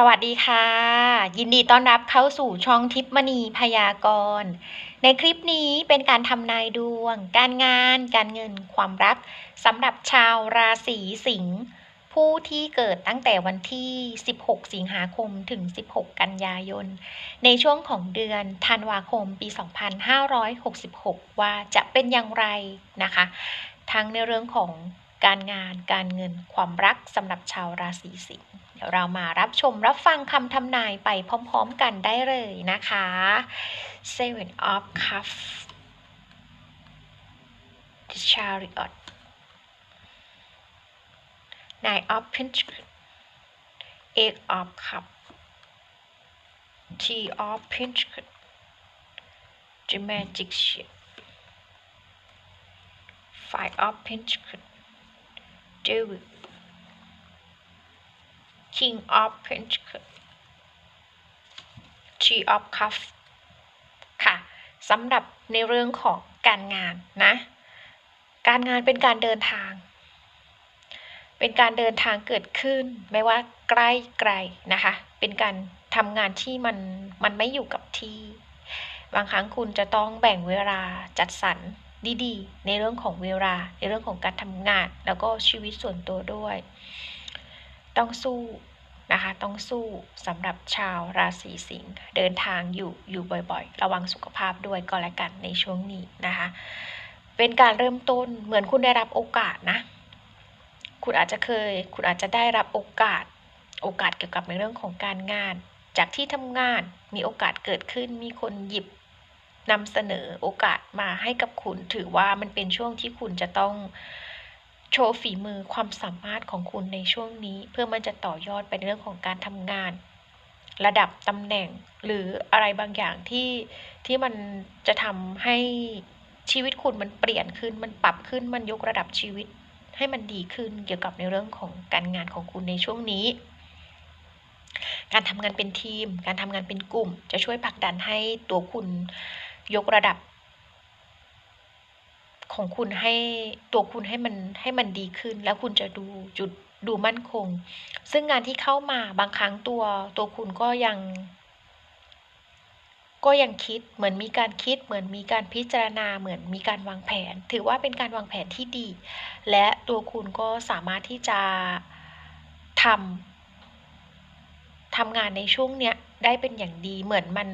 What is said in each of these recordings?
สวัสดีค่ะ ยินดีต้อนรับเข้าสู่ช่องทิพมณีพยากรณ์ในคลิปนี้เป็นการทำนายดวง การงาน การเงิน ความรักสำหรับชาวราศีสิงห์ผู้ที่เกิดตั้งแต่วันที่ 16 สิงหาคมถึง 16 กันยายน ในช่วงของเดือนธันวาคมปี 2566 ว่าจะเป็นอย่างไรนะคะ ทั้งในเรื่องของ การงานการเงินความรักสำหรับชาวราศีสิงห์เดี๋ยวเรามารับชมรับฟังคำทำนายไปพร้อมๆกันได้เลยนะคะ Seven of Cups The Chariot Nine of Pentacles Eight of Cups Two of Pentacles The Magician Five of Pentacles Devil King of Pentacles Three of Cups ค่ะสำหรับในเรื่องของการงานนะ การงานเป็นการเดินทาง เป็นการเดินทางเกิดขึ้น ไม่ว่าใกล้ไกลนะคะ เป็นการทำงานที่มันมันไม่อยู่กับที่ บางครั้งคุณจะต้องแบ่งเวลาจัดสรร ดีๆ ในเรื่องของเวลา ในเรื่องของการทำงาน แล้วก็ชีวิตส่วนตัวด้วย ต้องสู้นะคะ ต้องสู้สำหรับชาวราศีสิงห์เดินทางอยู่อยู่บ่อยๆ ระวังสุขภาพด้วยก็แล้วกันในช่วงนี้นะคะ เป็นการเริ่มต้นเหมือนคุณได้รับโอกาสนะ คุณอาจจะเคย คุณอาจจะได้รับโอกาส โอกาสเกี่ยวกับในเรื่องของการงาน จากที่ทำงานมีโอกาสเกิดขึ้นมีคนหยิบ นำเสนอโอกาสมาให้กับคุณ ถือว่ามันเป็นช่วงที่คุณจะต้องโชว์ฝีมือความสามารถของคุณในช่วงนี้ เพื่อมันจะต่อยอดไปในเรื่องของการทำงาน ระดับตำแหน่งหรืออะไรบางอย่างที่ที่มันจะทำให้ชีวิตคุณมันเปลี่ยนขึ้น มันปรับขึ้นมันยกระดับชีวิต ให้มันดีขึ้นเกี่ยวกับในเรื่องของการงานของคุณในช่วงนี้ การทำงานเป็นทีม การทำงานเป็นกลุ่ม จะช่วยผลักดันให้ตัวคุณ ยกระดับ ของคุณให้ตัวคุณให้มันให้มันดีขึ้น แล้วคุณจะดูจุดดูมั่นคง ซึ่งงานที่เข้ามาบางครั้งตัวตัวคุณก็ยัง ก็ยังคิดเหมือนมีการคิด เหมือนมีการพิจารณาเหมือนมีการวางแผน ถือว่าเป็นการวางแผนที่ดี และตัวคุณก็สามารถที่จะทำทำงานในช่วงเนี้ยได้เป็นอย่างดีเหมือนมัน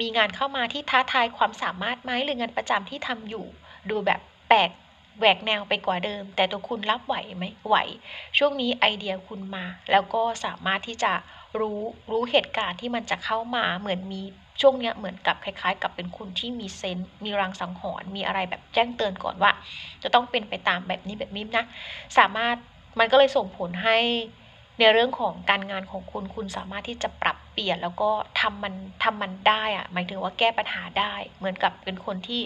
มีงานเข้ามาที่ท้าทายความสามารถไหมหรืองานประจำที่ทำอยู่ ดูแบบแปลกแหวกแนวไปกว่าเดิม แต่ตัวคุณรับไหวไหมไหว ช่วงนี้ไอเดียคุณมา แล้วก็สามารถที่จะรู้รู้เหตุการณ์ที่มันจะเข้ามาเหมือนมีช่วงเนี้ยเหมือนกับคล้ายๆ กับเป็นคุณที่มีเซนต์มีรังสังหรณ์มีอะไรแบบแจ้งเตือนก่อนว่า จะต้องเป็นไปตามแบบนี้แบบนี้นะ สามารถมันก็เลยส่งผลให้ในเรื่องของการงานของคุณคุณสามารถที่จะปรับ เปลี่ยนแล้วก็ทำมันทำมันได้อะหมายถึงว่าแก้ปัญหาได้ เหมือนกับเป็นคนที่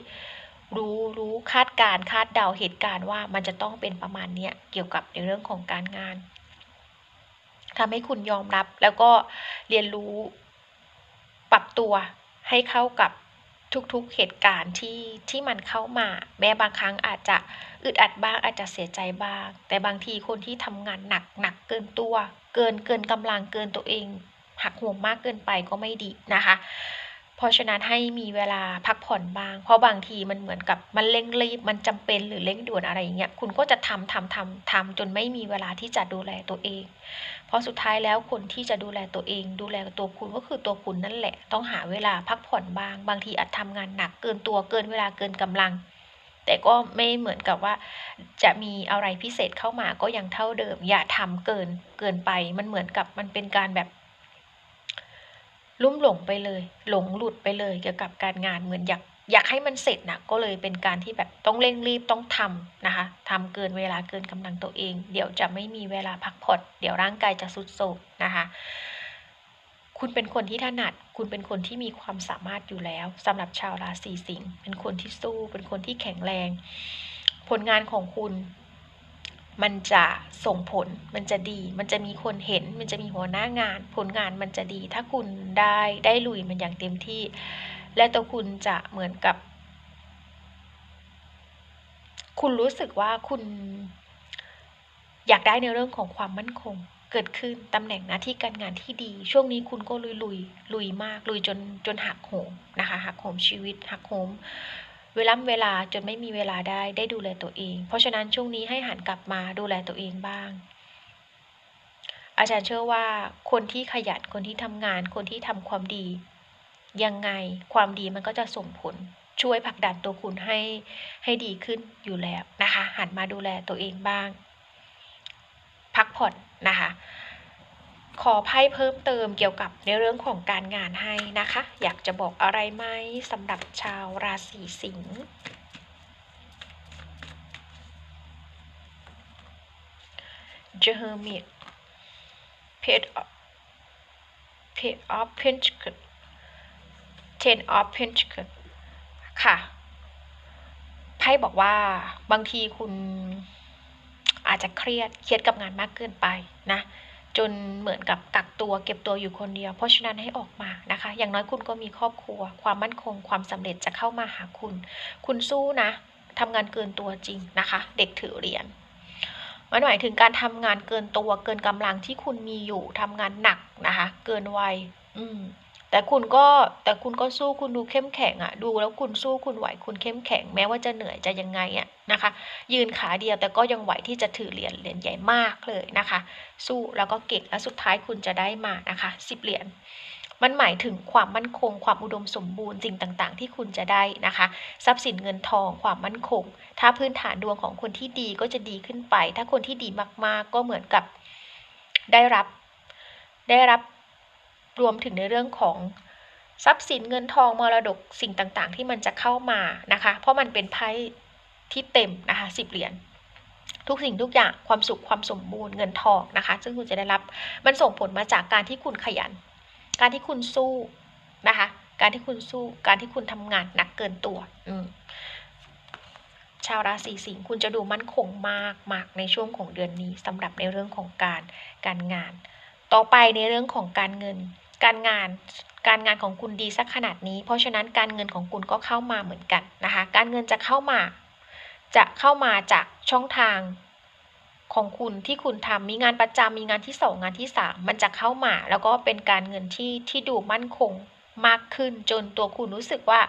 รู้รู้คาดการคาดเดาเหตุการณ์ว่ามันจะต้องเป็นประมาณเนี้ยเกี่ยวกับในเรื่องของการงานทำให้คุณยอมรับแล้วก็เรียนรู้ปรับตัวให้เข้ากับทุกๆเหตุการณ์ที่ที่มันเข้ามา แม้บางครั้งอาจจะอึดอัดบ้างอาจจะเสียใจบ้าง แต่บางทีคนที่ทำงานหนักหนักเกินตัว เกินเกินกำลังเกินตัวเอง หักโหมมากเกินไปก็ไม่ดีนะคะ เพราะฉะนั้นให้มีเวลาพักผ่อนบ้าง เพราะบางทีมันเหมือนกับมันเร่งรีบ มันจำเป็นหรือเร่งด่วนอะไรอย่างเงี้ย คุณก็จะทำทำทำทำจนไม่มีเวลาที่จะดูแลตัวเอง เพราะสุดท้ายแล้วคนที่จะดูแลตัวเอง ดูแลตัวคุณก็คือตัวคุณนั่นแหละ ต้องหาเวลาพักผ่อนบ้าง บางทีอาจทำงานหนักเกินตัวเกินเวลาเกินกำลังแต่ก็ไม่เหมือนกับว่าจะมีอะไรพิเศษเข้ามาก็ยังเท่าเดิม อย่าทำเกินเกินไป มันเหมือนกับมันเป็นการแบบ ลุ่มหลงไปเลย หลงหลุดไปเลยเกี่ยวกับการงานเหมือนอยากอยากให้มันเสร็จนะก็เลยเป็นการที่แบบต้องเร่งรีบต้องทำนะคะทำเกินเวลาเกินกำลังตัวเอง เดี๋ยวจะไม่มีเวลาพักผ่อนเดี๋ยวร่างกายจะสุดโทรมนะคะ คุณเป็นคนที่ถนัด คุณเป็นคนที่มีความสามารถอยู่แล้วสำหรับชาวราศีสิงห์เป็นคนที่สู้ เป็นคนที่แข็งแรง ผลงานของคุณ มันจะส่งผล มันจะดี มันจะมีคนเห็น มันจะมีหัวหน้างาน ผลงานมันจะดี ถ้าคุณได้ได้ลุยมันอย่างเต็มที่ และตัวคุณจะเหมือนกับ คุณรู้สึกว่าคุณ อยากได้ในเรื่องของความมั่นคง เกิดขึ้นตำแหน่งหน้าที่การงานที่ดี ช่วงนี้คุณก็ลุยลุยลุยมาก ลุยจนจนหักโหมนะคะหักโหมชีวิตหักโหม เวลาเวลาจนไม่มีเวลาได้ได้ดูแลตัวเอง เพราะฉะนั้นช่วงนี้ให้หันกลับมาดูแลตัวเองบ้าง อาจารย์เชื่อว่าคนที่ขยันคนที่ทำงาน คนที่ทำความดี ยังไงความดีมันก็จะส่งผลช่วยผลักดันตัวคุณให้ให้ดีขึ้นอยู่แล้วนะคะ หันมาดูแลตัวเองบ้าง พักผ่อนนะคะ ขอไพ่เพิ่มเติมเกี่ยวกับในเรื่องของการงานให้นะคะ อยากจะบอกอะไรไหมสำหรับชาวราศีสิงห์ The Hermit Page of Page of Pentacles Ten of Pentacles ค่ะไพ่บอกว่าบางทีคุณอาจจะเครียดเครียดกับงานมากเกินไปนะ จนเหมือนกับกักตัวเก็บตัวอยู่คนเดียว เพราะฉะนั้นให้ออกมานะคะ อย่างน้อยคุณก็มีครอบครัว ความมั่นคง ความสำเร็จจะเข้ามาหาคุณ คุณสู้นะทำงานเกินตัวจริงนะคะ เด็กถือเหรียญมันหมายถึงการทำงานเกินตัวเกินกำลังที่คุณมีอยู่ทำงานหนักนะคะ เกินวัยอืม แต่คุณก็แต่คุณก็สู้คุณดูเข้มแข็งอะดูแล้วคุณสู้คุณไหวคุณเข้มแข็ง แม้ว่าจะเหนื่อยจะยังไงอะนะคะ ยืนขาเดียวแต่ก็ยังไหวที่จะถือเหรียญเหรียญใหญ่มากเลยนะคะ สู้แล้วก็เก่งและสุดท้ายคุณจะได้มานะคะสิบเหรียญมันหมายถึงความมั่นคง ความอุดมสมบูรณ์สิ่งต่างๆ ที่คุณจะได้นะคะ ทรัพย์สินเงินทอง ความมั่นคง ถ้าพื้นฐานดวงของคนที่ดีก็จะดีขึ้นไป ถ้าคนที่ดีมากๆ ก็เหมือนกับได้รับ ได้รับ รวมถึงในเรื่องของทรัพย์สินเงินทองมรดกสิ่งต่างๆ ที่มันจะเข้ามานะคะ เพราะมันเป็นไพ่ที่เต็มนะคะสิบเหรียญทุกสิ่งทุกอย่างความสุขความสมบูรณ์เงินทองนะคะ ซึ่งคุณจะได้รับมันส่งผลมาจากการที่คุณขยัน การที่คุณสู้นะคะ การที่คุณสู้การที่คุณทำงานหนักเกินตัว อืชาวราศีสิงห์คุณจะดูมั่นคงมากมากในช่วงของเดือนนี้สำหรับในเรื่องของการการงาน ต่อไปในเรื่องของการเงิน การงานการงานของคุณดีสักขนาดนี้ เพราะฉะนั้นการเงินของคุณก็เข้ามาเหมือนกันนะคะ การเงินจะเข้ามา จะเข้ามาจากช่องทางของคุณที่คุณทำมีงานประจำมีงานที่สองงานที่สามมันจะเข้ามา แล้วก็เป็นการเงินที่ที่ดูมั่นคงมากขึ้น จนตัวคุณรู้สึกว่า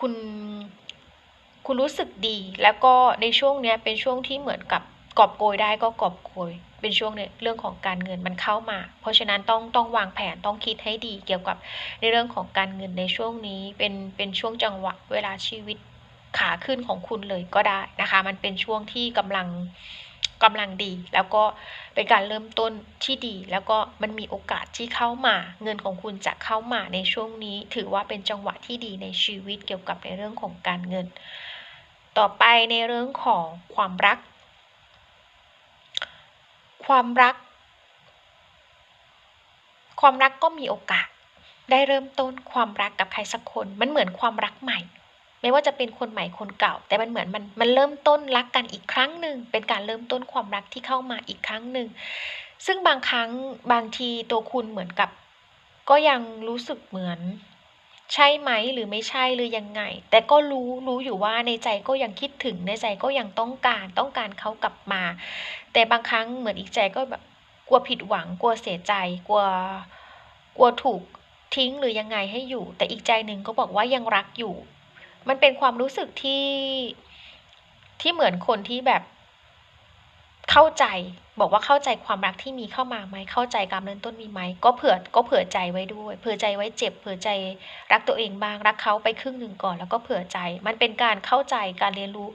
คุณคุณรู้สึกดี แล้วก็ในช่วงนี้เป็นช่วงที่เหมือนกับ กอบโกยได้ก็กอบโกย เป็นช่วงในเรื่องของการเงินมันเข้ามา เพราะฉะนั้นต้องต้องวางแผนต้องคิดให้ดีเกี่ยวกับในเรื่องของการเงินในช่วงนี้เป็นเป็นช่วงจังหวะเวลาชีวิตขาขึ้นของคุณเลยก็ได้นะคะ มันเป็นช่วงที่กำลังกำลังดี แล้วก็เป็นการเริ่มต้นที่ดี แล้วก็มันมีโอกาสที่เข้ามา เงินของคุณจะเข้ามาในช่วงนี้ ถือว่าเป็นจังหวะที่ดีในชีวิตเกี่ยวกับในเรื่องของการเงิน ต่อไปในเรื่องของความรัก ความรัก ความรักก็มีโอกาส ได้เริ่มต้นความรักกับใครสักคน มันเหมือนความรักใหม่ ไม่ว่าจะเป็นคนใหม่คนเก่า แต่มันเหมือนมันมันเริ่มต้นรักกันอีกครั้งหนึ่ง เป็นการเริ่มต้นความรักที่เข้ามาอีกครั้งหนึ่ง ซึ่งบางครั้งบางทีตัวคุณเหมือนกับ ก็ยังรู้สึกเหมือน ใช่ไหมหรือไม่ใช่หรือยังไง แต่ก็รู้รู้อยู่ว่าในใจก็ยังคิดถึงในใจก็ยังต้องการต้องการเขากลับมา แต่บางครั้งเหมือนอีกใจก็แบบกลัวผิดหวังกลัวเสียใจกลัวกลัวถูกทิ้งหรือยังไงให้อยู่ แต่อีกใจหนึ่งก็บอกว่ายังรักอยู่ มันเป็นความรู้สึกที่ที่เหมือนคนที่แบบ เข้าใจบอกว่าเข้าใจความรักที่มีเข้ามาไหมเข้าใจการเริ่มต้นมีไหมก็เผื่อก็เผื่อใจไว้ด้วย เผื่อใจไว้เจ็บ เผื่อใจรักตัวเองบ้างรักเขาไปครึ่งหนึ่งก่อน แล้วก็เผื่อใจ มันเป็นการเข้าใจการเรียนรู้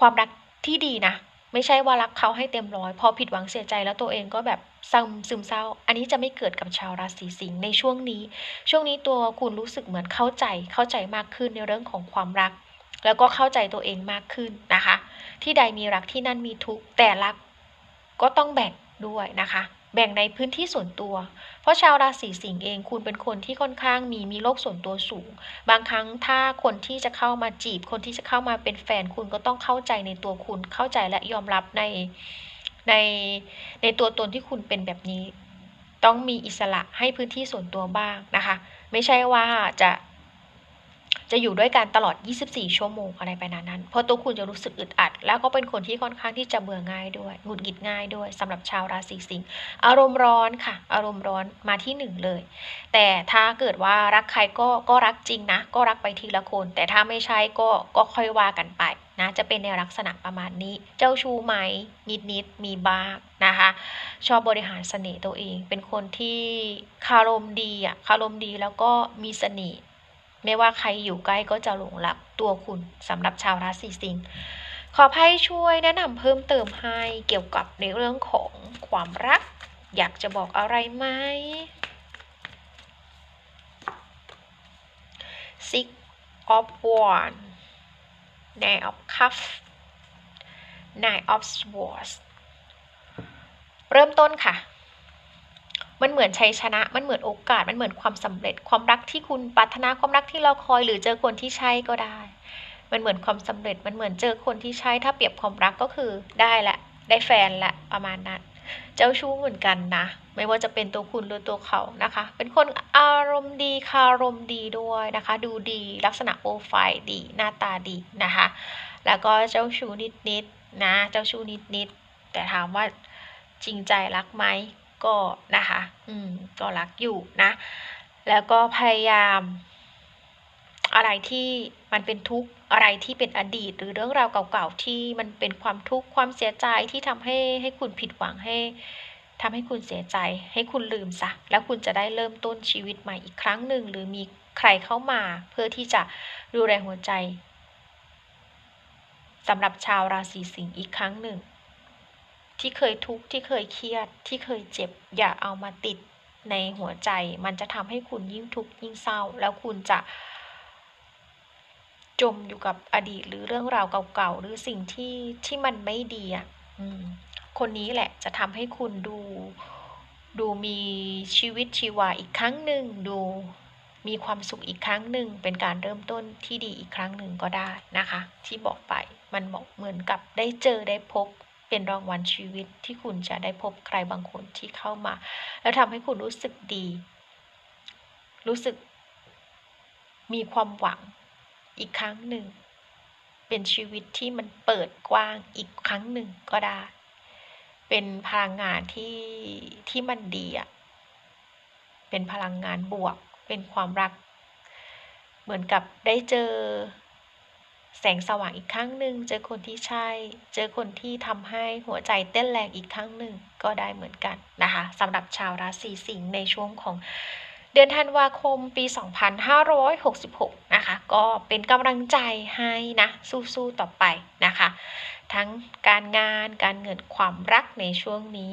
ความรักที่ดีนะ ไม่ใช่ว่ารักเขาให้เต็มร้อยพอผิดหวังเสียใจแล้วตัวเองก็แบบซึมซึมเศร้า อันนี้จะไม่เกิดกับชาวราศีสิงห์ในช่วงนี้ ช่วงนี้ตัวคุณรู้สึกเหมือนเข้าใจเข้าใจมากขึ้นในเรื่องของความรัก แล้วก็เข้าใจตัวเองมากขึ้นนะคะ ที่ใดมีรักที่นั่นมีทุกแต่รักก็ต้องแบ่งด้วยนะคะ แบ่งในพื้นที่ส่วนตัว เพราะชาวราศีสิงห์เองคุณเป็นคนที่ค่อนข้างมีมีโลกส่วนตัวสูง บางครั้งถ้าคนที่จะเข้ามาจีบ คนที่จะเข้ามาเป็นแฟนคุณก็ต้องเข้าใจในตัวคุณเข้าใจและยอมรับในในในตัวตนที่คุณเป็นแบบนี้ ต้องมีอิสระให้พื้นที่ส่วนตัวบ้างนะคะ ไม่ใช่ว่าจะ จะอยู่ด้วยกันตลอด 24 ชั่วโมงอะไรไปนั้นนั้นเพราะตัวคุณจะรู้สึกอึดอัด แล้วก็เป็นคนที่ค่อนข้างที่จะเบื่อง่ายด้วยหงุดหงิดง่ายด้วยสำหรับชาวราศีสิงห์อารมณ์ร้อนค่ะ อารมณ์ร้อนมาที่หนึ่งเลย แต่ถ้าเกิดว่ารักใครก็ก็รักจริงนะ ก็รักไปทีละคน แต่ถ้าไม่ใช่ก็ก็ค่อยว่ากันไปนะจะเป็นในลักษณะประมาณนี้ เจ้าชู้ไหม นิดนิดมีบ้างนะคะ ชอบบริหารเสน่ห์ตัวเอง เป็นคนที่คารมดีอะคารมดีแล้วก็มีเสน่ห์ ไม่ว่าใครอยู่ใกล้ก็จะหลงรักตัวคุณสำหรับชาวราศีสิงห์ขอให้ช่วยแนะนำเพิ่มเติมให้เกี่ยวกับในเรื่องของความรัก อยากจะบอกอะไรไหม Six of Wands Nine of Cups Nine of Swords เริ่มต้นค่ะ มันเหมือนชัยชนะ มันเหมือนโอกาส มันเหมือนความสำเร็จ ความรักที่คุณปรารถนาความรักที่เราคอย หรือเจอคนที่ใช่ก็ได้ มันเหมือนความสำเร็จ มันเหมือนเจอคนที่ใช่ ถ้าเปรียบความรักก็คือได้ละ ได้แฟนละประมาณนั้น เจ้าชู้เหมือนกันนะ ไม่ว่าจะเป็นตัวคุณหรือตัวเขานะคะ เป็นคนอารมณ์ดีคารมดีด้วยนะคะ ดูดี ลักษณะโปรไฟล์ดี หน้าตาดีนะคะ แล้วก็เจ้าชู้นิดๆนะเจ้าชู้นิดๆแต่ถามว่าจริงใจรักไหม ก็นะคะ อืม ก็รักอยู่นะ แล้วก็พยายาม อะไรที่มันเป็นทุกข์อะไรที่เป็นอดีต หรือเรื่องราวเก่าๆที่มันเป็นความทุกข์ความเสียใจที่ทำให้ให้คุณผิดหวังให้ทำให้คุณเสียใจ ให้คุณลืมซะแล้วคุณจะได้เริ่มต้นชีวิตใหม่อีกครั้งหนึ่งหรือมีใครเข้ามาเพื่อที่จะดูแลหัวใจสำหรับชาวราศีสิงห์อีกครั้งหนึ่ง ที่เคยทุกข์ที่เคยเครียด ที่เคยเจ็บ อย่าเอามาติดในหัวใจ มันจะทำให้คุณยิ่งทุกข์ยิ่งเศร้า แล้วคุณจะจมอยู่กับอดีตหรือเรื่องราวเก่าๆ หรือสิ่งที่ที่มันไม่ดีอะคนนี้แหละจะทำให้คุณดูดูมีชีวิตชีวาอีกครั้งหนึ่งดูมีความสุขอีกครั้งหนึ่งเป็นการเริ่มต้นที่ดีอีกครั้งหนึ่งก็ได้นะคะ ที่บอกไปมันบอกเหมือนกับได้เจอได้พบ เป็นรางวัลชีวิตที่คุณจะได้พบใครบางคนที่เข้ามา แล้วทำให้คุณรู้สึกดี รู้สึกมีความหวังอีกครั้งหนึ่ง เป็นชีวิตที่มันเปิดกว้างอีกครั้งหนึ่งก็ได้ เป็นพลังงานที่ที่มันดีอะเป็นพลังงานบวก เป็นความรัก เหมือนกับได้เจอ แสงสว่างอีกครั้งหนึ่งเจอคนที่ใช่ เจอคนที่ทำให้หัวใจเต้นแรงอีกครั้งหนึ่งก็ได้เหมือนกันนะคะสำหรับชาวราศีสิงห์ในช่วงของเดือนธันวาคมปี 2566 นะคะ ก็เป็นกำลังใจให้นะ สู้ๆต่อไปนะคะ ทั้งการงานการเงินความรักในช่วงนี้